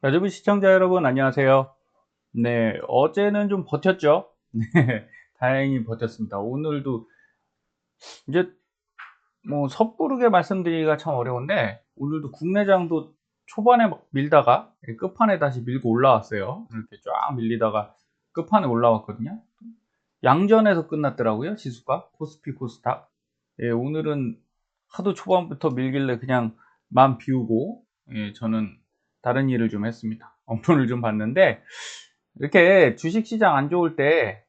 라디오 시청자 여러분 안녕하세요. 네, 어제는 좀 버텼죠? 네, 다행히 버텼습니다. 오늘도 이제 뭐 섣부르게 말씀드리기가 참 어려운데 오늘도 국내장도 초반에 막 밀다가 끝판에 다시 밀고 올라왔어요. 이렇게 쫙 밀리다가 끝판에 올라왔거든요. 양전에서 끝났더라고요. 지수가 코스피 코스닥. 예, 오늘은 하도 초반부터 밀길래 그냥 맘 비우고 예, 저는 다른 일을 좀 했습니다. 업로를 좀 봤는데 이렇게 주식시장 안 좋을 때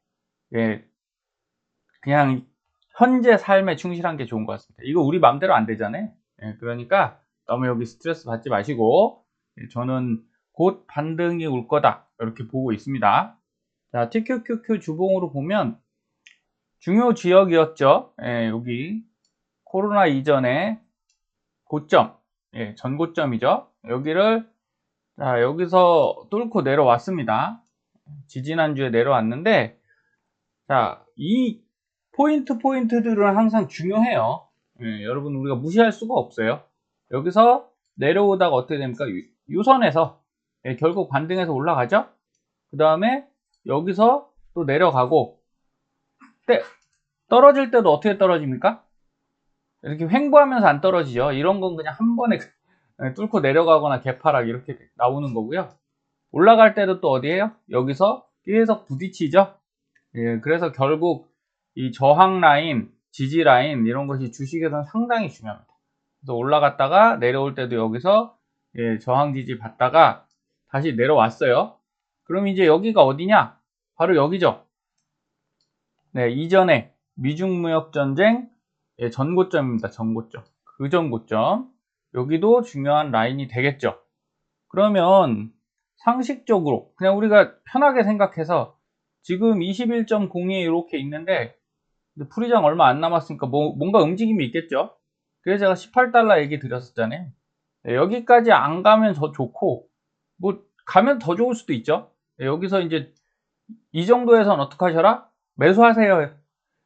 예, 그냥 현재 삶에 충실한 게 좋은 것 같습니다. 이거 우리 맘대로 안 되잖아요. 예, 그러니까 너무 여기 스트레스 받지 마시고 예, 저는 곧 반등이 올 거다 이렇게 보고 있습니다. 자, TQQQ 주봉으로 보면 중요 지역이었죠. 예, 여기 코로나 이전에 고점, 예, 전고점이죠. 여기를 자, 여기서 뚫고 내려왔습니다. 지지난주에 내려왔는데, 자, 이 포인트 포인트들은 항상 중요해요. 예, 여러분, 우리가 무시할 수가 없어요. 여기서 내려오다가 어떻게 됩니까? 유, 선에서 예, 결국 반등해서 올라가죠? 그 다음에 여기서 또 내려가고, 때, 떨어질 때도 어떻게 떨어집니까? 이렇게 횡보하면서 안 떨어지죠. 이런 건 그냥 한 번에 네, 뚫고 내려가거나 개파락 이렇게 나오는 거고요. 올라갈 때도 또 어디에요? 여기서 계속 부딪히죠. 예, 그래서 결국 이 저항 라인, 지지 라인 이런 것이 주식에서는 상당히 중요합니다. 그래서 올라갔다가 내려올 때도 여기서 예, 저항 지지 받다가 다시 내려왔어요. 그럼 이제 여기가 어디냐? 바로 여기죠. 네, 이전에 미중 무역 전쟁 예, 전고점입니다. 전고점. 그 전고점. 여기도 중요한 라인이 되겠죠. 그러면 상식적으로 그냥 우리가 편하게 생각해서 지금 21.02에 이렇게 있는데 풀이장 얼마 안 남았으니까 뭐, 뭔가 움직임이 있겠죠. 그래서 제가 18달러 얘기 드렸었잖아요. 네, 여기까지 안 가면 더 좋고 뭐 가면 더 좋을 수도 있죠. 네, 여기서 이제 이 정도에선 어떻게 하셔라? 매수하세요.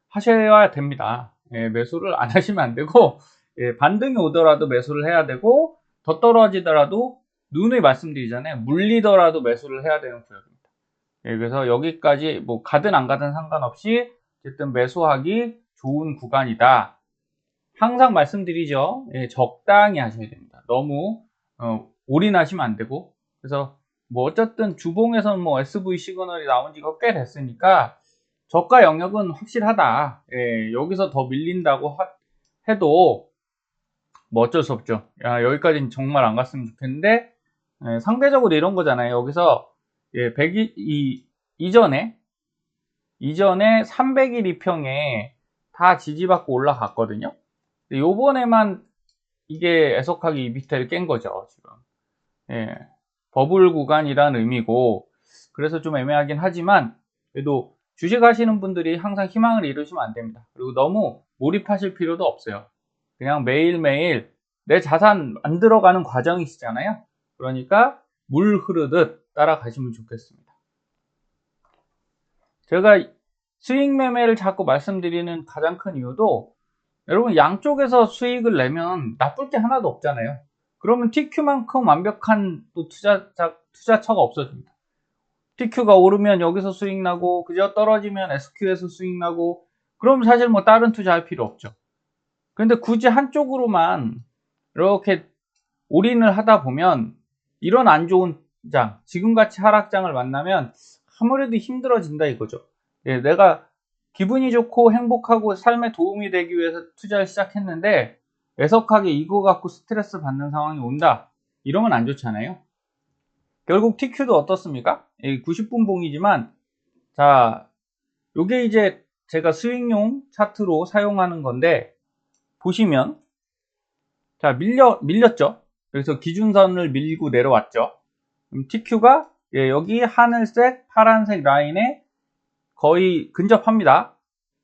하셔야 됩니다. 네, 매수를 안 하시면 안 되고 예, 반등이 오더라도 매수를 해야 되고 더 떨어지더라도 누누이 말씀드리잖아요. 물리더라도 매수를 해야 되는 구역입니다. 예, 그래서 여기까지 뭐 가든 안 가든 상관없이 어쨌든 매수하기 좋은 구간이다. 항상 말씀드리죠. 예, 적당히 하셔야 됩니다. 너무 어, 올인하시면 안 되고 그래서 뭐 어쨌든 주봉에서는 뭐 SV 시그널이 나온 지가 꽤 됐으니까 저가 영역은 확실하다. 예, 여기서 더 밀린다고 하, 해도 뭐 어쩔 수 없죠. 야, 여기까지는 정말 안 갔으면 좋겠는데, 예, 상대적으로 이런 거잖아요. 여기서, 예, 100일, 이, 이전에, 이전에 300일 이평에 다 지지받고 올라갔거든요. 요번에만 이게 애석하게 이 밑에를 깬 거죠, 지금. 예, 버블 구간이란 의미고, 그래서 좀 애매하긴 하지만, 그래도 주식 하시는 분들이 항상 희망을 잃으시면 안 됩니다. 그리고 너무 몰입하실 필요도 없어요. 그냥 매일매일 내 자산 만들어가는 과정이시잖아요. 그러니까 물 흐르듯 따라가시면 좋겠습니다. 제가 수익 매매를 자꾸 말씀드리는 가장 큰 이유도 여러분 양쪽에서 수익을 내면 나쁠 게 하나도 없잖아요. 그러면 TQ만큼 완벽한 또 투자, 투자처가 없어집니다. TQ가 오르면 여기서 수익 나고 그저 떨어지면 SQ에서 수익 나고 그럼 사실 뭐 다른 투자할 필요 없죠. 근데 굳이 한쪽으로만 이렇게 올인을 하다 보면 이런 안 좋은 장, 지금같이 하락장을 만나면 아무래도 힘들어진다 이거죠. 예, 내가 기분이 좋고 행복하고 삶에 도움이 되기 위해서 투자를 시작했는데 애석하게 이거 갖고 스트레스 받는 상황이 온다. 이러면 안 좋잖아요. 결국 TQ도 어떻습니까? 90분 봉이지만 자, 요게 이제 제가 스윙용 차트로 사용하는 건데 보시면 자 밀려 밀렸죠. 그래서 기준선을 밀고 내려왔죠. TQ가 예, 여기 하늘색, 파란색 라인에 거의 근접합니다.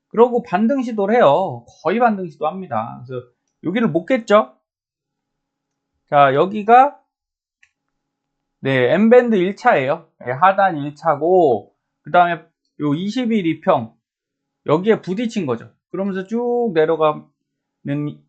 그러고 반등 시도를 해요. 거의 반등 시도합니다. 그래서 여기를 못 깼죠. 자 여기가 네 M밴드 1차예요. 네, 하단 1차고 그 다음에 요 20일 2평 여기에 부딪힌 거죠. 그러면서 쭉 내려가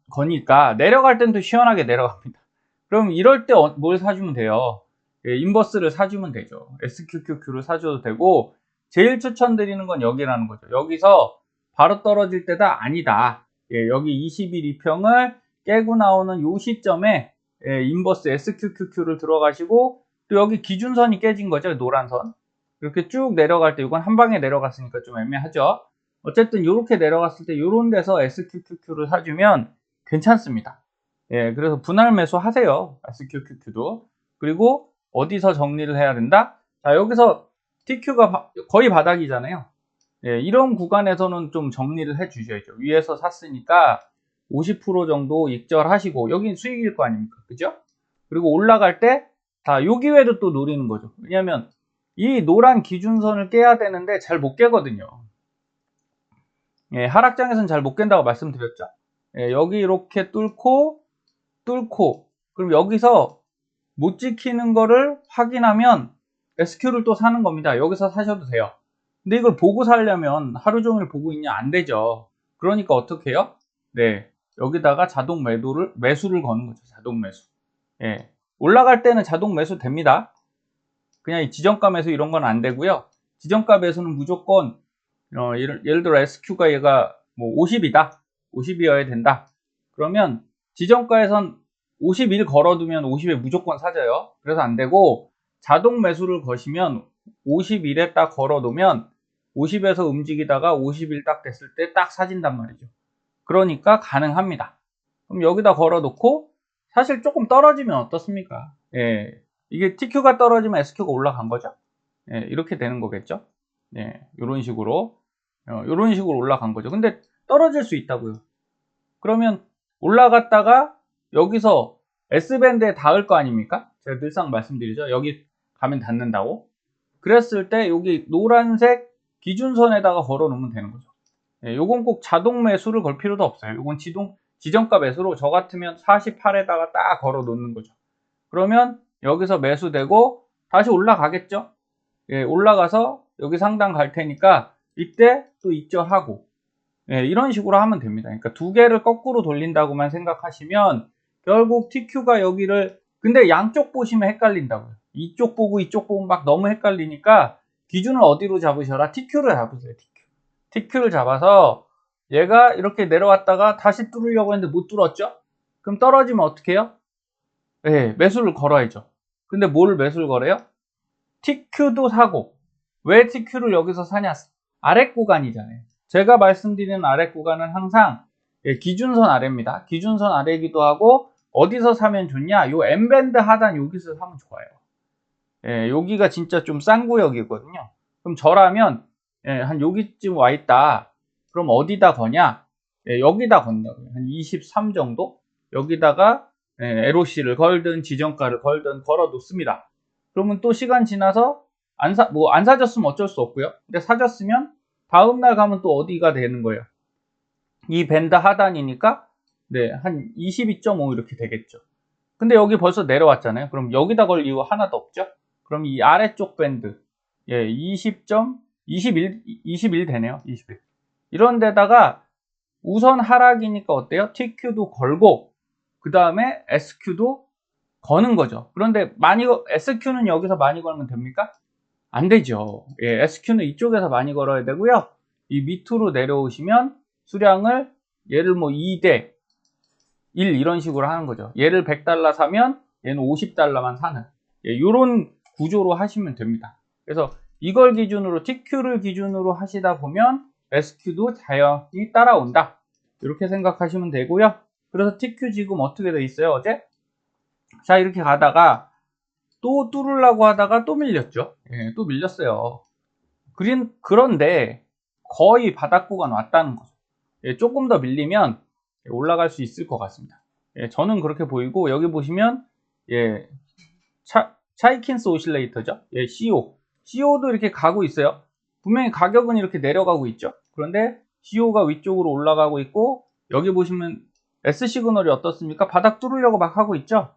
거니까 내려갈 땐 또 시원하게 내려갑니다. 그럼 이럴 때 뭘 사주면 돼요? 예, 인버스를 사주면 되죠. SQQQ를 사줘도 되고 제일 추천드리는 건 여기라는 거죠. 여기서 바로 떨어질 때다 아니다. 예, 여기 21이평을 깨고 나오는 요 시점에 예, 인버스 SQQQ를 들어가시고 또 여기 기준선이 깨진 거죠. 노란 선. 이렇게 쭉 내려갈 때 이건 한 방에 내려갔으니까 좀 애매하죠. 어쨌든 이렇게 내려갔을 때 이런 데서 SQQQ를 사주면 괜찮습니다. 예, 그래서 분할 매수 하세요. SQQQ도. 그리고 어디서 정리를 해야 된다? 자, 여기서 TQ가 바- 거의 바닥이잖아요. 예, 이런 구간에서는 좀 정리를 해 주셔야죠. 위에서 샀으니까 50% 정도 익절하시고, 여긴 수익일 거 아닙니까? 그죠? 그리고 올라갈 때, 다, 요 기회를 또 노리는 거죠. 왜냐면, 이 노란 기준선을 깨야 되는데 잘 못 깨거든요. 예, 하락장에서는 잘 못 깬다고 말씀드렸죠. 예, 여기 이렇게 뚫고, 뚫고, 그럼 여기서 못 지키는 거를 확인하면 SQ를 또 사는 겁니다. 여기서 사셔도 돼요. 근데 이걸 보고 살려면 하루 종일 보고 있냐? 안 되죠. 그러니까 어떻게 해요? 네. 여기다가 자동 매도를, 매수를 거는 거죠. 자동 매수. 예. 올라갈 때는 자동 매수 됩니다. 그냥 이 매수 이런 건 안 되고요. 지정가 매수는 무조건, 어, 예를, 예를 들어 SQ가 얘가 뭐 50이다. 50이어야 된다. 그러면 지정가에선 51 걸어두면 50에 무조건 사져요. 그래서 안 되고 자동 매수를 거시면 51에 딱 걸어놓으면 50에서 움직이다가 51딱 됐을 때 딱 사진단 말이죠. 그러니까 가능합니다. 그럼 여기다 걸어놓고 사실 조금 떨어지면 어떻습니까? 예, 이게 TQ가 떨어지면 SQ가 올라간 거죠. 예, 이렇게 되는 거겠죠. 예, 이런 식으로 어, 이런 식으로 올라간 거죠. 근데 떨어질 수 있다고요. 그러면 올라갔다가 여기서 S밴드에 닿을 거 아닙니까? 제가 늘상 말씀드리죠. 여기 가면 닿는다고. 그랬을 때 여기 노란색 기준선에다가 걸어 놓으면 되는 거죠. 예, 요건 꼭 자동 매수를 걸 필요도 없어요. 요건 지동, 지정가 매수로 저 같으면 48에다가 딱 걸어 놓는 거죠. 그러면 여기서 매수되고 다시 올라가겠죠? 예, 올라가서 여기 상단 갈 테니까 이때 또 입절하고 예, 이런 식으로 하면 됩니다. 그러니까 두 개를 거꾸로 돌린다고만 생각하시면 결국 TQ가 여기를 근데 양쪽 보시면 헷갈린다고요. 이쪽 보고 이쪽 보고 막 너무 헷갈리니까 기준을 어디로 잡으셔라? TQ를 잡으세요. TQ. TQ를 잡아서 얘가 이렇게 내려왔다가 다시 뚫으려고 했는데 못 뚫었죠? 그럼 떨어지면 어떻게 해요? 예, 매수를 걸어야죠. 근데 뭘 매수를 걸어요? TQ도 사고 왜 TQ를 여기서 사냐? 아래 구간이잖아요. 제가 말씀드리는 아래 구간은 항상 예, 기준선 아래입니다. 기준선 아래이기도 하고 어디서 사면 좋냐? 요 M밴드 하단 여기서 사면 좋아요. 예, 여기가 진짜 좀 싼 구역이거든요. 그럼 저라면 예, 한 여기쯤 와 있다. 그럼 어디다 거냐? 예, 여기다 건다고요. 한 23 정도? 여기다가 예, LOC를 걸든 지정가를 걸든 걸어 놓습니다. 그러면 또 시간 지나서 안 사, 뭐 안 사졌으면 어쩔 수 없고요. 근데 사졌으면 다음날 가면 또 어디가 되는 거예요? 이 밴드 하단이니까 네, 한 22.5 이렇게 되겠죠. 근데 여기 벌써 내려왔잖아요. 그럼 여기다 걸 이유 하나도 없죠? 그럼 이 아래쪽 밴드 예, 20. 21, 21 되네요. 21. 이런 데다가 우선 하락이니까 어때요? TQ도 걸고 그 다음에 SQ도 거는 거죠. 그런데 많이 거- SQ는 여기서 많이 걸면 됩니까? 안 되죠. 예, SQ는 이쪽에서 많이 걸어야 되고요. 이 밑으로 내려오시면 수량을 얘를 뭐 2대 1 이런 식으로 하는 거죠. 얘를 100달러 사면 얘는 50달러만 사는 예, 이런 구조로 하시면 됩니다. 그래서 이걸 기준으로 TQ를 기준으로 하시다 보면 SQ도 자연히 따라온다. 이렇게 생각하시면 되고요. 그래서 TQ 지금 어떻게 돼 있어요? 어제? 자 이렇게 가다가 또 뚫으려고 하다가 또 밀렸죠. 예, 또 밀렸어요. 그린, 그런데 거의 바닥 구간 왔다는 거죠. 예, 조금 더 밀리면 올라갈 수 있을 것 같습니다. 예, 저는 그렇게 보이고 여기 보시면 예, 차, 차이킨스 오실레이터죠. 예, CO. CO도 이렇게 가고 있어요. 분명히 가격은 이렇게 내려가고 있죠. 그런데 CO가 위쪽으로 올라가고 있고 여기 보시면 S 시그널이 어떻습니까? 바닥 뚫으려고 막 하고 있죠.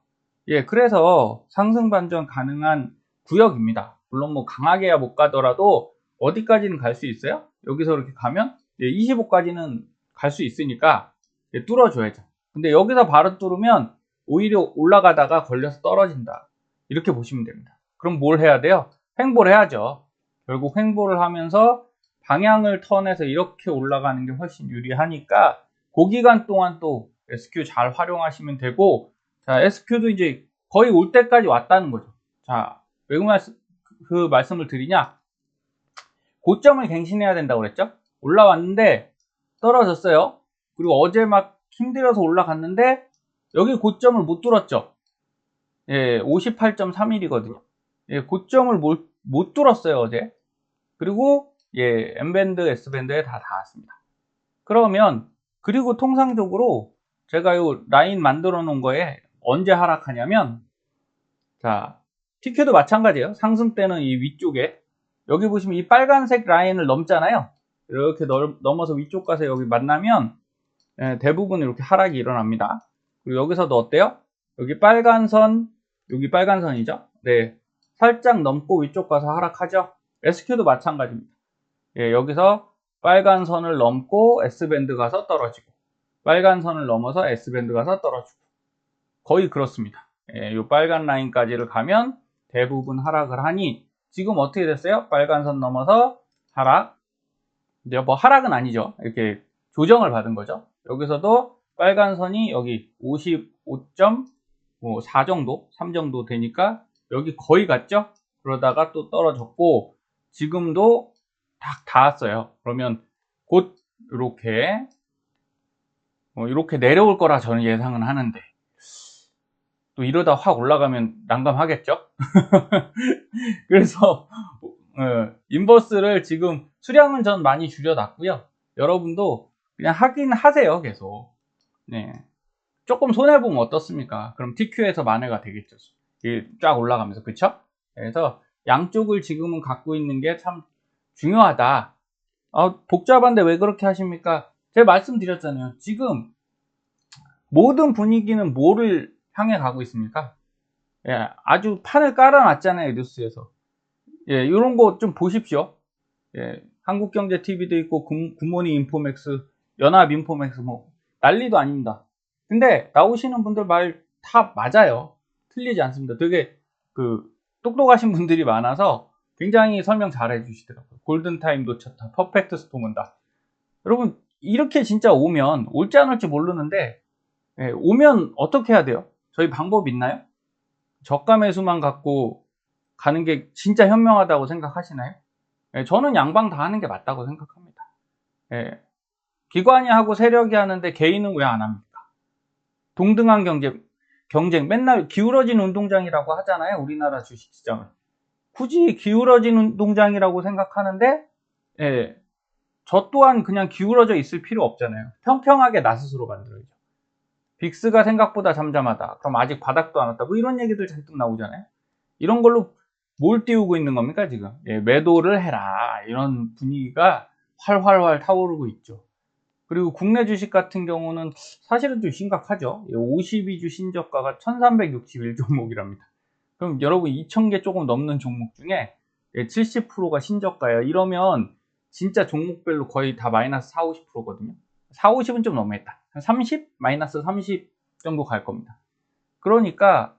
예, 그래서 상승 반전 가능한 구역입니다. 물론 뭐 강하게야 못 가더라도 어디까지는 갈 수 있어요? 여기서 이렇게 가면 25까지는 갈 수 있으니까 예, 뚫어줘야죠. 근데 여기서 바로 뚫으면 오히려 올라가다가 걸려서 떨어진다. 이렇게 보시면 됩니다. 그럼 뭘 해야 돼요? 횡보를 해야죠. 결국 횡보를 하면서 방향을 턴해서 이렇게 올라가는 게 훨씬 유리하니까 그 기간 동안 또 SQ 잘 활용하시면 되고 자 SQ도 이제 거의 올 때까지 왔다는 거죠. 자왜그 말씀을 드리냐? 고점을 갱신해야 된다고 그랬죠? 올라왔는데 떨어졌어요. 그리고 어제 막 힘들어서 올라갔는데 여기 고점을 못 뚫었죠. 예, 58.31이거든요. 예, 고점을 못, 못 뚫었어요, 어제. 그리고 예, M밴드, S밴드에 다 닿았습니다. 그러면 그리고 통상적으로 제가 요 라인 만들어 놓은 거에 언제 하락하냐면 자, TQ도 마찬가지예요. 상승 때는 이 위쪽에 여기 보시면 이 빨간색 라인을 넘잖아요. 이렇게 넘어서 위쪽 가서 여기 만나면 예, 대부분 이렇게 하락이 일어납니다. 그리고 여기서도 어때요? 여기 빨간 선, 여기 빨간 선이죠? 네. 살짝 넘고 위쪽 가서 하락하죠? SQ도 마찬가지입니다. 예, 여기서 빨간 선을 넘고 S밴드 가서 떨어지고, 빨간 선을 넘어서 S밴드 가서 떨어지고, 거의 그렇습니다. 예, 이 빨간 라인까지를 가면 대부분 하락을 하니, 지금 어떻게 됐어요? 빨간 선 넘어서 하락. 이제 뭐 하락은 아니죠. 이렇게 조정을 받은 거죠. 여기서도 빨간 선이 여기 55.4뭐 정도, 3 정도 되니까 여기 거의 갔죠? 그러다가 또 떨어졌고 지금도 딱 닿았어요. 그러면 곧 이렇게 뭐 이렇게 내려올 거라 저는 예상은 하는데 또 이러다 확 올라가면 난감하겠죠? 그래서 어, 인버스를 지금 수량은 전 많이 줄여놨고요. 여러분도 그냥 하긴 하세요, 계속. 네. 조금 손해보면 어떻습니까? 그럼 TQ에서 만회가 되겠죠. 쫙 올라가면서, 그쵸? 그래서 양쪽을 지금은 갖고 있는 게 참 중요하다. 아, 복잡한데 왜 그렇게 하십니까? 제가 말씀드렸잖아요. 지금 모든 분위기는 뭐를 향해 가고 있습니까? 예, 아주 판을 깔아놨잖아요, 뉴스에서. 예, 이런 거 좀 보십시오. 예, 한국경제TV도 있고, 굿 모닝 인포맥스, 연합 인포맥스, 뭐, 난리도 아닙니다. 근데 나오시는 분들 말 다 맞아요. 틀리지 않습니다. 되게 그 똑똑하신 분들이 많아서 굉장히 설명 잘 해주시더라고요. 골든타임 놓쳤다. 퍼펙트 스톰 온다. 여러분, 이렇게 진짜 오면, 올지 안 올지 모르는데, 예, 오면 어떻게 해야 돼요? 저희 방법 있나요? 저가 매수만 갖고 가는 게 진짜 현명하다고 생각하시나요? 예, 저는 양방 다 하는 게 맞다고 생각합니다. 예, 기관이 하고 세력이 하는데 개인은 왜 안 합니까? 동등한 경제, 경쟁, 맨날 기울어진 운동장이라고 하잖아요. 우리나라 주식시장을. 굳이 기울어진 운동장이라고 생각하는데, 예, 저 또한 그냥 기울어져 있을 필요 없잖아요. 평평하게 나 스스로 만들어야죠. 빅스가 생각보다 잠잠하다. 그럼 아직 바닥도 안 왔다. 뭐 이런 얘기들 잔뜩 나오잖아요. 이런 걸로 뭘 띄우고 있는 겁니까, 지금? 예, 매도를 해라. 이런 분위기가 활활활 타오르고 있죠. 그리고 국내 주식 같은 경우는 사실은 좀 심각하죠. 52주 신저가가 1361종목이랍니다. 그럼 여러분 2000개 조금 넘는 종목 중에 70%가 신저가예요. 이러면 진짜 종목별로 거의 다 마이너스 4, 50%거든요. 4, 50은 좀 너무했다. 30? 마이너스 30 정도 갈 겁니다. 그러니까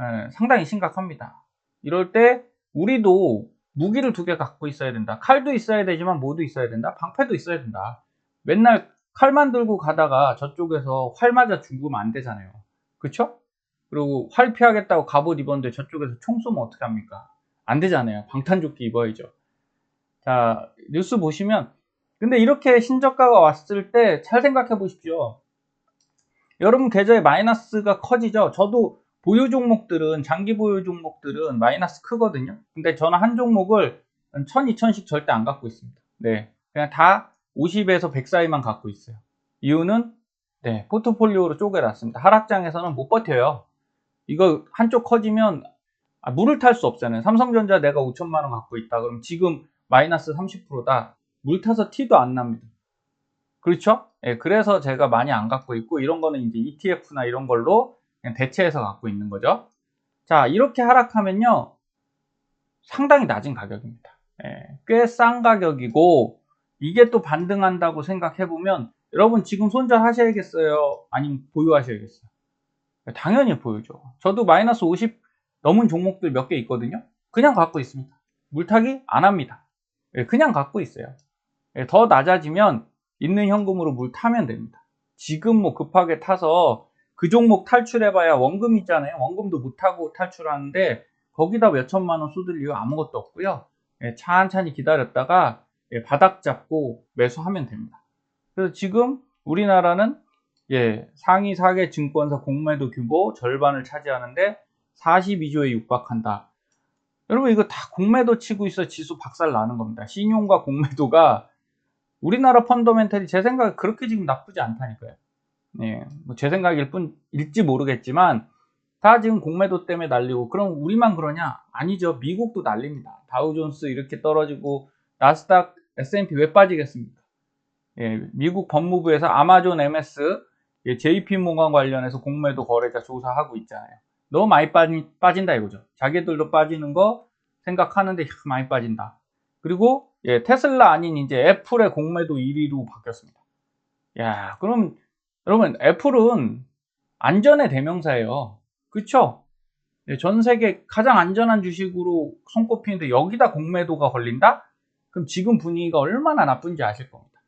에, 상당히 심각합니다. 이럴 때 우리도 무기를 두 개 갖고 있어야 된다. 칼도 있어야 되지만 뭐도 있어야 된다. 방패도 있어야 된다. 맨날 칼만 들고 가다가 저쪽에서 활 맞아 죽으면 안 되잖아요. 그쵸? 그리고 활 피하겠다고 갑옷 입었는데 저쪽에서 총 쏘면 어떻게 합니까? 안 되잖아요. 방탄조끼 입어야죠. 자, 뉴스 보시면 근데 이렇게 신저가가 왔을 때 잘 생각해 보십시오. 여러분 계좌에 마이너스가 커지죠. 저도 보유 종목들은 장기 보유 종목들은 마이너스 크거든요. 근데 저는 한 종목을 1000, 2000씩 절대 안 갖고 있습니다. 네. 그냥 다 50에서 100 사이만 갖고 있어요. 이유는 네, 포트폴리오로 쪼개놨습니다. 하락장에서는 못 버텨요. 이거 한쪽 커지면 아, 물을 탈 수 없잖아요. 삼성전자 내가 5천만 원 갖고 있다. 그럼 지금 마이너스 30%다. 물 타서 티도 안 납니다. 그렇죠? 예, 그래서 제가 많이 안 갖고 있고 이런 거는 이제 ETF나 이런 걸로 대체해서 갖고 있는 거죠. 자, 이렇게 하락하면요. 상당히 낮은 가격입니다. 예, 꽤 싼 가격이고 이게 또 반등한다고 생각해보면 여러분 지금 손절하셔야겠어요? 아니면 보유하셔야겠어요? 당연히 보유죠. 저도 마이너스 50 넘은 종목들 몇 개 있거든요. 그냥 갖고 있습니다. 물타기 안 합니다. 예, 그냥 갖고 있어요. 예, 더 낮아지면 있는 현금으로 물 타면 됩니다. 지금 뭐 급하게 타서 그 종목 탈출해봐야 원금 있잖아요. 원금도 못 타고 탈출하는데 거기다 몇 천만 원 쏟을 이유 아무것도 없고요. 예, 찬찬히 기다렸다가 예, 바닥 잡고 매수하면 됩니다. 그래서 지금 우리나라는 예, 상위 4개 증권사 공매도 규모 절반을 차지하는데 42조에 육박한다. 여러분 이거 다 공매도 치고 있어 지수 박살 나는 겁니다. 신용과 공매도가 우리나라 펀더멘탈이 제 생각에 그렇게 지금 나쁘지 않다니까요. 예, 뭐 제 생각일 뿐일지 모르겠지만 다 지금 공매도 때문에 날리고 그럼 우리만 그러냐? 아니죠. 미국도 난립니다. 다우존스 이렇게 떨어지고 나스닥, S&P 왜 빠지겠습니까? 예, 미국 법무부에서 아마존 MS, 예, JP모건 관련해서 공매도 거래자 조사하고 있잖아요. 너무 많이 빠진, 빠진다 이거죠. 자기들도 빠지는 거 생각하는데 많이 빠진다. 그리고 예, 테슬라 아닌 이제 애플의 공매도 1위로 바뀌었습니다. 야, 그럼 여러분 애플은 안전의 대명사예요. 그쵸? 예, 전 세계 가장 안전한 주식으로 손꼽히는데 여기다 공매도가 걸린다? 그럼 지금 분위기가 얼마나 나쁜지 아실 겁니다.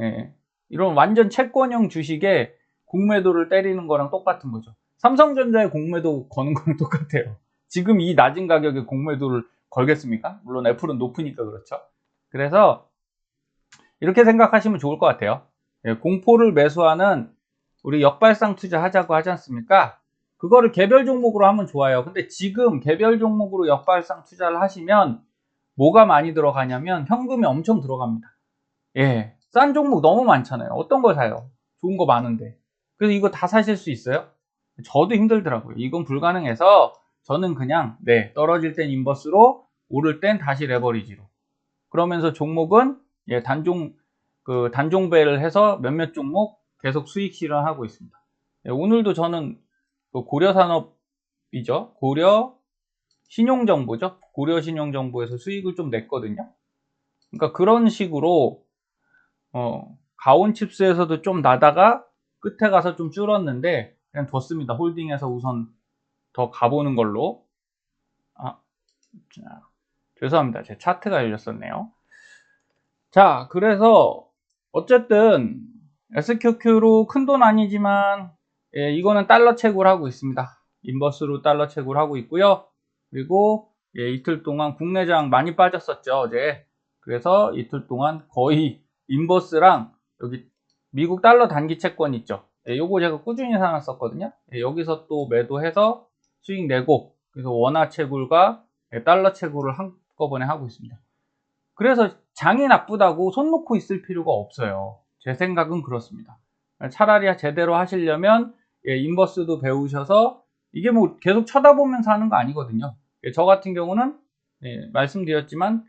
예, 이런 완전 채권형 주식에 공매도를 때리는 거랑 똑같은 거죠. 삼성전자의 공매도 거는 거랑 똑같아요. 지금 이 낮은 가격에 공매도를 걸겠습니까? 물론 애플은 높으니까 그렇죠. 그래서 이렇게 생각하시면 좋을 것 같아요. 예, 공포를 매수하는 우리 역발상 투자 하자고 하지 않습니까? 그거를 개별 종목으로 하면 좋아요. 근데 지금 개별 종목으로 역발상 투자를 하시면 뭐가 많이 들어가냐면 현금이 엄청 들어갑니다. 예. 싼 종목 너무 많잖아요. 어떤 걸 사요? 좋은 거 많은데. 그래서 이거 다 사실 수 있어요? 저도 힘들더라고요. 이건 불가능해서 저는 그냥 네 떨어질 땐 인버스로 오를 땐 다시 레버리지로 그러면서 종목은 예, 단종 그 단종 배를 해서 몇몇 종목 계속 수익 실현하고 있습니다. 예, 오늘도 저는 그 고려산업이죠. 고려 신용정보죠. 고려 신용정보에서 수익을 좀 냈거든요. 그러니까 그런 식으로 어, 가온칩스에서도 좀 나다가 끝에 가서 좀 줄었는데 그냥 뒀습니다. 홀딩해서 우선 더 가보는 걸로. 아, 자, 죄송합니다. 제 차트가 열렸었네요. 자, 그래서 어쨌든 SQQ로 큰 돈 아니지만 예, 이거는 달러 채굴 하고 있습니다. 인버스로 달러 채굴 하고 있고요. 그리고 예, 이틀 동안 국내장 많이 빠졌었죠 어제. 그래서 이틀 동안 거의 인버스랑 여기 미국 달러 단기 채권 있죠. 예, 요거 제가 꾸준히 사놨었거든요. 예, 여기서 또 매도해서 수익 내고 그래서 원화 채굴과 예, 달러 채굴을 한꺼번에 하고 있습니다. 그래서 장이 나쁘다고 손 놓고 있을 필요가 없어요. 제 생각은 그렇습니다. 차라리 제대로 하시려면 예, 인버스도 배우셔서 이게 뭐 계속 쳐다보면서 하는 거 아니거든요. 예, 저 같은 경우는 예, 말씀드렸지만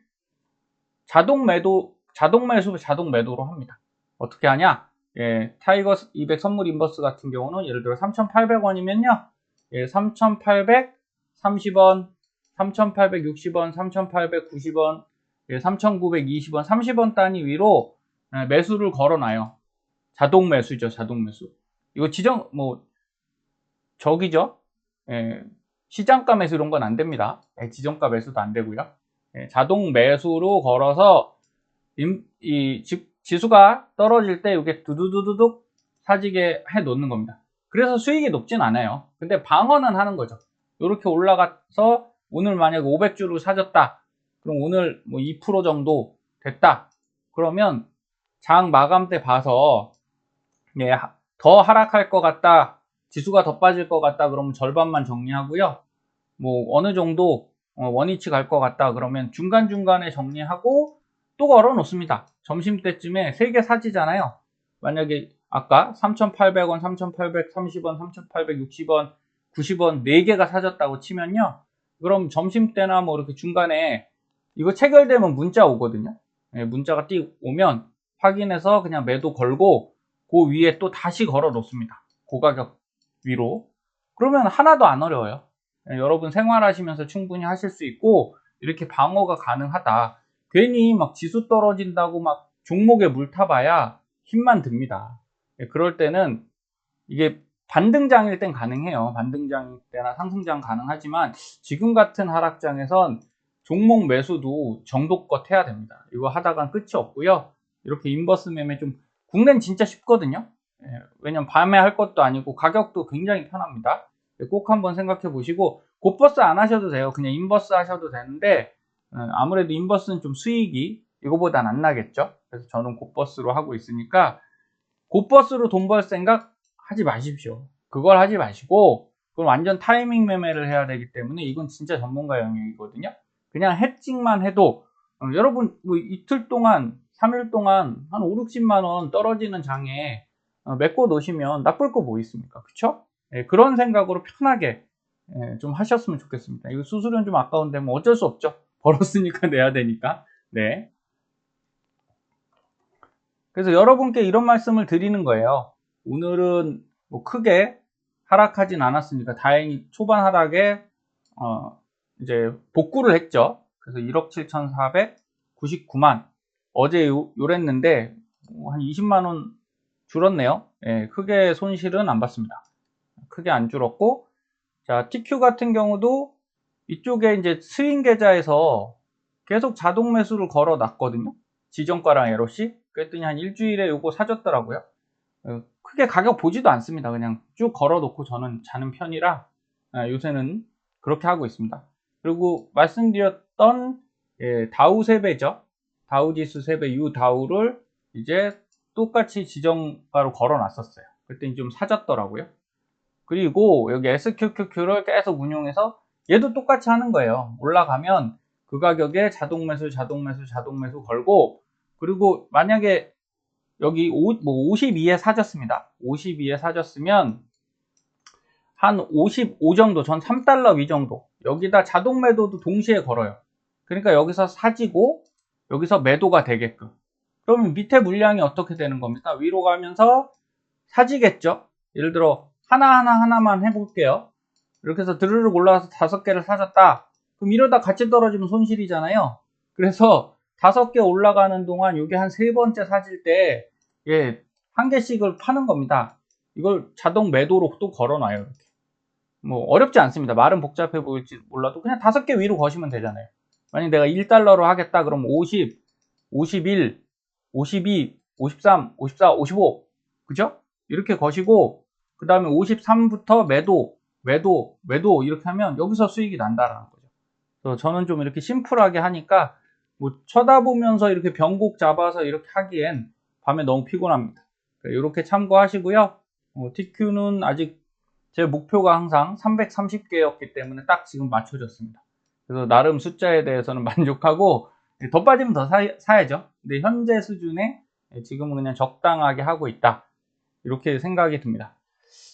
자동 매도, 자동 매수, 자동 매도로 합니다. 어떻게 하냐? 예, 타이거 200 선물 인버스 같은 경우는 예를 들어 3,800원이면요. 예, 3,830원, 3,860원, 3,890원, 예, 3,920원, 30원 단위 위로 예, 매수를 걸어놔요. 자동 매수죠, 자동 매수. 이거 지정, 뭐, 저기죠. 예, 시장가 매수 이런 건 안 됩니다. 예, 지정가 매수도 안 되고요. 예, 자동 매수로 걸어서 임, 이 지, 지수가 떨어질 때 이게 두두두두둑 사지게 해 놓는 겁니다. 그래서 수익이 높진 않아요. 근데 방어는 하는 거죠. 이렇게 올라가서 오늘 만약 500주를 사줬다. 그럼 오늘 뭐 2% 정도 됐다. 그러면 장 마감 때 봐서 예, 더 하락할 것 같다. 지수가 더 빠질 것 같다. 그러면 절반만 정리하고요. 뭐 어느 정도 어, 원위치 갈 것 같다. 그러면 중간중간에 정리하고 또 걸어 놓습니다. 점심때쯤에 3개 사지잖아요. 만약에 아까 3,800원, 3,830원, 3,860원, 90원 4개가 사졌다고 치면요. 그럼 점심때나 뭐 이렇게 중간에 이거 체결되면 문자 오거든요. 네, 문자가 띄 오면 확인해서 그냥 매도 걸고 그 위에 또 다시 걸어 놓습니다. 고가격 위로. 그러면 하나도 안 어려워요. 네, 여러분 생활하시면서 충분히 하실 수 있고 이렇게 방어가 가능하다. 괜히 막 지수 떨어진다고 막 종목에 물 타봐야 힘만 듭니다. 네, 그럴 때는 이게 반등장일 땐 가능해요. 반등장 때나 상승장 가능하지만 지금 같은 하락장에선 종목 매수도 정도껏 해야 됩니다. 이거 하다간 끝이 없고요. 이렇게 인버스 매매 좀 국내는 진짜 쉽거든요. 예, 왜냐면 밤에 할 것도 아니고 가격도 굉장히 편합니다. 예, 꼭 한번 생각해 보시고 곧버스 안 하셔도 돼요. 그냥 인버스 하셔도 되는데 예, 아무래도 인버스는 좀 수익이 이거보단 안 나겠죠. 그래서 저는 곧버스로 하고 있으니까 곧버스로 돈 벌 생각 하지 마십시오. 그걸 하지 마시고 그건 완전 타이밍 매매를 해야 되기 때문에 이건 진짜 전문가 영역이거든요. 그냥 해칭만 해도 어, 여러분 뭐 이틀 동안 3일 동안 한 5, 60만 원 떨어지는 장에 어, 메꿔 놓으시면 나쁠 거 뭐 있습니까? 그쵸? 예, 그런 생각으로 편하게 예, 좀 하셨으면 좋겠습니다. 이거 수수료는 좀 아까운데 뭐 어쩔 수 없죠. 벌었으니까 내야 되니까. 네. 그래서 여러분께 이런 말씀을 드리는 거예요. 오늘은 뭐 크게 하락하진 않았으니까 다행히 초반 하락에 어 이제 복구를 했죠. 그래서 1억 7,499만 어제 요, 요랬는데 한 20만 원 줄었네요. 예, 크게 손실은 안 봤습니다. 크게 안 줄었고 자 TQ 같은 경우도 이쪽에 이제 스윙 계좌에서 계속 자동 매수를 걸어 놨거든요. 지정가랑 에러시 그랬더니 한 일주일에 요거 사줬더라고요. 어, 크게 가격 보지도 않습니다. 그냥 쭉 걸어 놓고 저는 자는 편이라 아, 요새는 그렇게 하고 있습니다. 그리고 말씀드렸던 예, 다우 세배죠. 다우 지수 세배 유 다우를 이제 똑같이 지정가로 걸어 놨었어요. 그랬더니 좀 사졌더라고요. 그리고 여기 SQQQ를 계속 운용해서 얘도 똑같이 하는 거예요. 올라가면 그 가격에 자동 매수, 자동 매수, 자동 매수 걸고 그리고 만약에 여기 5, 뭐 52에 사졌습니다. 52에 사졌으면 한 55 정도, 전 3달러 위 정도. 여기다 자동 매도도 동시에 걸어요. 그러니까 여기서 사지고 여기서 매도가 되게끔. 그러면 밑에 물량이 어떻게 되는 겁니까? 위로 가면서 사지겠죠? 예를 들어 하나하나 하나만 해볼게요. 이렇게 해서 드르륵 올라와서 다섯 개를 사졌다. 그럼 이러다 같이 떨어지면 손실이잖아요. 그래서 다섯 개 올라가는 동안 이게 한 세 번째 사질 때, 예, 한 개씩을 파는 겁니다. 이걸 자동 매도로 또 걸어놔요. 이렇게. 뭐, 어렵지 않습니다. 말은 복잡해 보일지 몰라도 그냥 다섯 개 위로 거시면 되잖아요. 만약 내가 1달러로 하겠다, 그럼 50, 51, 52, 53, 54, 55. 그죠? 이렇게 거시고, 그 다음에 53부터 매도, 매도, 매도 이렇게 하면 여기서 수익이 난다라는 거죠. 그래서 저는 좀 이렇게 심플하게 하니까 뭐 쳐다보면서 이렇게 변곡 잡아서 이렇게 하기엔 밤에 너무 피곤합니다. 이렇게 참고하시고요. 어, TQ는 아직 제 목표가 항상 330개였기 때문에 딱 지금 맞춰졌습니다. 그래서 나름 숫자에 대해서는 만족하고 더 빠지면 더 사, 야죠 근데 현재 수준에 지금은 그냥 적당하게 하고 있다. 이렇게 생각이 듭니다.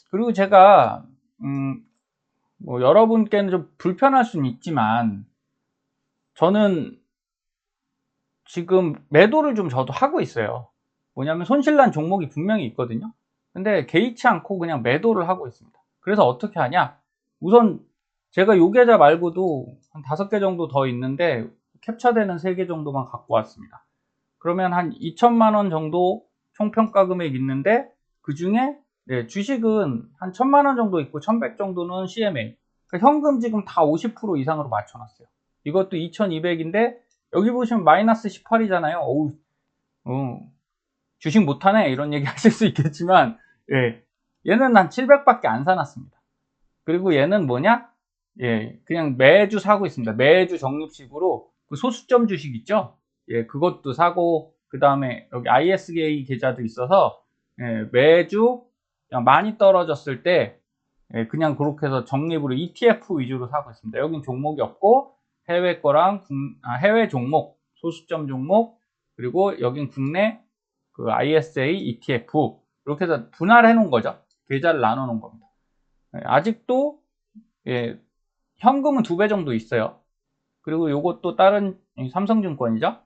그리고 제가 음, 뭐 여러분께는 좀 불편할 수는 있지만 저는 지금 매도를 좀 저도 하고 있어요. 뭐냐면 손실난 종목이 분명히 있거든요. 근데 개의치 않고 그냥 매도를 하고 있습니다. 그래서 어떻게 하냐? 우선 제가 요 계좌 말고도 한 다섯 개 정도 더 있는데 캡처되는 세 개 정도만 갖고 왔습니다. 그러면 한 2천만 원 정도 총평가 금액 있는데 그 중에 네, 주식은 한 천만 원 정도 있고 천백 정도는 CMA. 그러니까 현금 지금 다 50% 이상으로 맞춰놨어요. 이것도 2200인데 여기 보시면 마이너스 18이잖아요. 어우, 어, 주식 못하네 이런 얘기 하실 수 있겠지만 예, 얘는 한 700밖에 안 사놨습니다. 그리고 얘는 뭐냐? 예, 그냥 매주 사고 있습니다. 매주 적립식으로 그 소수점 주식 있죠? 예, 그것도 사고 그 다음에 여기 ISK 계좌도 있어서 예, 매주 많이 떨어졌을 때 예, 그냥 그렇게 해서 적립으로 ETF 위주로 사고 있습니다. 여긴 종목이 없고 해외 거랑 아, 해외 종목, 소수점 종목 그리고 여긴 국내 그 ISA ETF 이렇게 해서 분할해 놓은 거죠. 계좌를 나눠 놓은 겁니다. 예, 아직도 예, 현금은 두 배 정도 있어요. 그리고 이것도 다른 삼성증권이죠.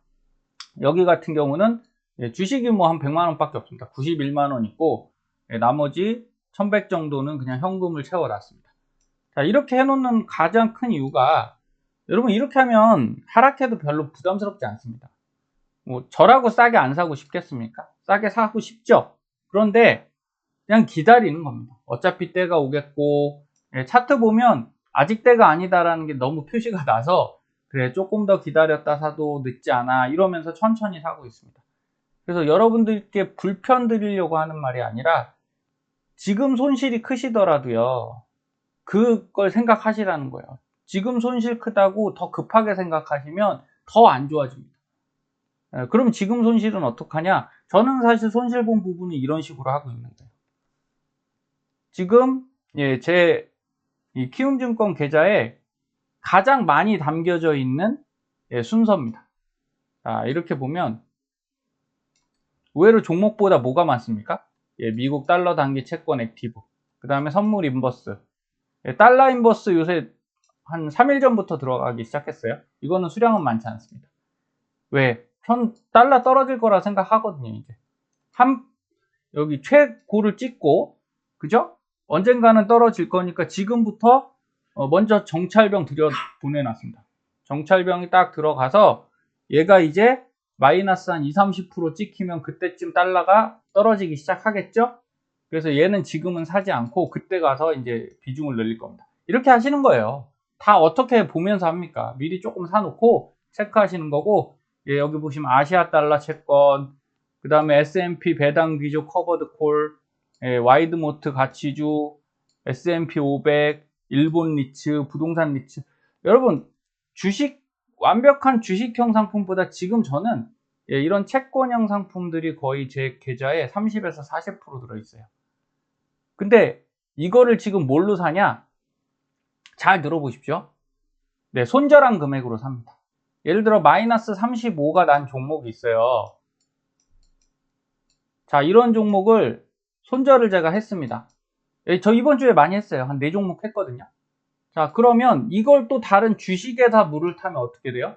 여기 같은 경우는 예, 주식이 뭐한 100만 원밖에 없습니다. 91만 원 있고 예, 나머지 1100 정도는 그냥 현금을 채워놨습니다. 자, 이렇게 해놓는 가장 큰 이유가 여러분 이렇게 하면 하락해도 별로 부담스럽지 않습니다. 뭐 저라고 싸게 안 사고 싶겠습니까? 싸게 사고 싶죠. 그런데 그냥 기다리는 겁니다. 어차피 때가 오겠고 예, 차트 보면 아직 때가 아니다라는 게 너무 표시가 나서 그래 조금 더 기다렸다 사도 늦지 않아 이러면서 천천히 사고 있습니다. 그래서 여러분들께 불편 드리려고 하는 말이 아니라 지금 손실이 크시더라도요. 그걸 생각하시라는 거예요. 지금 손실 크다고 더 급하게 생각하시면 더 안 좋아집니다. 예, 그럼 지금 손실은 어떡하냐? 저는 사실 손실 본 부분이 이런 식으로 하고 있는 거예요. 지금 예, 제 키움증권 계좌에 가장 많이 담겨져 있는 예, 순서입니다. 자, 이렇게 보면 의외로 종목보다 뭐가 많습니까? 예, 미국 달러 단기 채권 액티브, 그 다음에 선물 인버스. 예, 달러 인버스 요새 한 3일 전부터 들어가기 시작했어요. 이거는 수량은 많지 않습니다. 왜? 현 달러 떨어질 거라 생각하거든요, 이제. 한, 여기 최고를 찍고, 그죠? 언젠가는 떨어질 거니까 지금부터 어, 먼저 정찰병 들여 보내놨습니다. 정찰병이 딱 들어가서 얘가 이제 마이너스 한 20, 30% 찍히면 그때쯤 달러가 떨어지기 시작하겠죠? 그래서 얘는 지금은 사지 않고 그때 가서 이제 비중을 늘릴 겁니다. 이렇게 하시는 거예요. 다 어떻게 보면서 합니까? 미리 조금 사놓고 체크하시는 거고, 예, 여기 보시면 아시아 달러 채권, 그 다음에 S&P 배당 귀족 커버드 콜, 예, 와이드 모트 가치주, S&P 500, 일본 리츠, 부동산 리츠. 여러분, 주식, 완벽한 주식형 상품보다 지금 저는 예, 이런 채권형 상품들이 거의 제 계좌에 30에서 40% 들어있어요. 근데 이거를 지금 뭘로 사냐? 잘 들어보십시오. 네, 손절한 금액으로 삽니다. 예를 들어 마이너스 35가 난 종목이 있어요. 자, 이런 종목을 손절을 제가 했습니다. 예, 저 이번 주에 많이 했어요. 한 4종목 했거든요. 자, 그러면 이걸 또 다른 주식에다 물을 타면 어떻게 돼요?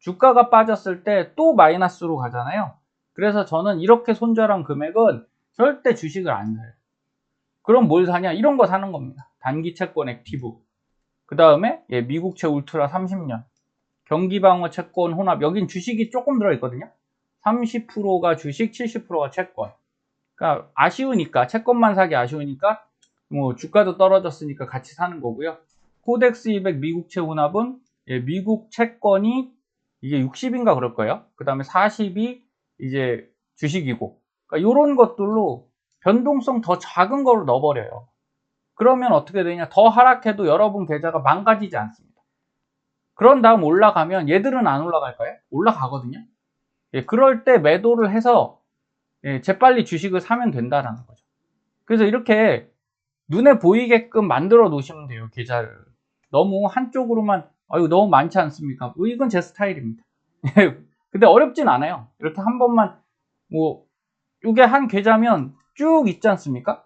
주가가 빠졌을 때 또 마이너스로 가잖아요. 그래서 저는 이렇게 손절한 금액은 절대 주식을 안 사요. 그럼 뭘 사냐? 이런 거 사는 겁니다. 단기 채권 액티브. 그 다음에 예, 미국채 울트라 30년. 경기방어 채권 혼합. 여긴 주식이 조금 들어있거든요. 30%가 주식, 70%가 채권. 그러니까 아쉬우니까 채권만 사기 아쉬우니까 뭐 주가도 떨어졌으니까 같이 사는 거고요. 코덱스 200 미국채 혼합은 예, 미국 채권이 이게 60인가 그럴 거예요. 그 다음에 40이 이제 주식이고 그러니까 이런 것들로 변동성 더 작은 걸로 넣어버려요. 그러면 어떻게 되냐? 더 하락해도 여러분 계좌가 망가지지 않습니다. 그런 다음 올라가면 얘들은 안 올라갈까요? 올라가거든요. 예, 그럴 때 매도를 해서 예, 재빨리 주식을 사면 된다라는 거죠. 그래서 이렇게 눈에 보이게끔 만들어 놓으시면 돼요, 계좌를. 너무 한쪽으로만, 아유, 너무 많지 않습니까? 뭐 이건 제 스타일입니다. 근데 어렵진 않아요. 이렇게 한 번만, 뭐, 이게 한 계좌면 쭉 있지 않습니까?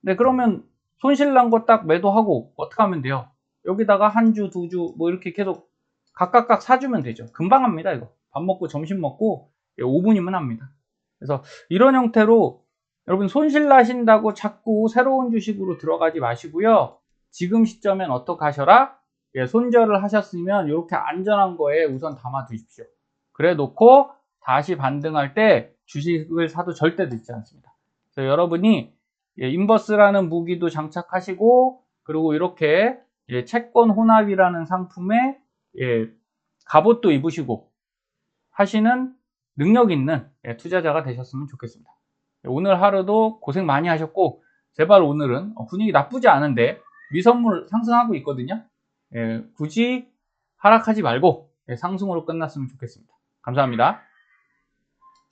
네, 그러면 손실 난 거 딱 매도하고 어떻게 하면 돼요? 여기다가 한 주, 두 주, 뭐 이렇게 계속 각각각 사주면 되죠. 금방 합니다, 이거. 밥 먹고 점심 먹고 5분이면 합니다. 그래서 이런 형태로 여러분 손실 나신다고 자꾸 새로운 주식으로 들어가지 마시고요. 지금 시점엔 어떻게 하셔라? 예, 손절을 하셨으면 이렇게 안전한 거에 우선 담아 두십시오. 그래 놓고 다시 반등할 때 주식을 사도 절대 늦지 않습니다. 그래서 여러분이 예, 인버스라는 무기도 장착하시고 그리고 이렇게 예, 채권 혼합이라는 상품에 예, 갑옷도 입으시고 하시는 능력 있는 예, 투자자가 되셨으면 좋겠습니다. 오늘 하루도 고생 많이 하셨고 제발 오늘은 어, 분위기 나쁘지 않은데 미선물 상승하고 있거든요. 예, 굳이 하락하지 말고 예, 상승으로 끝났으면 좋겠습니다. 감사합니다.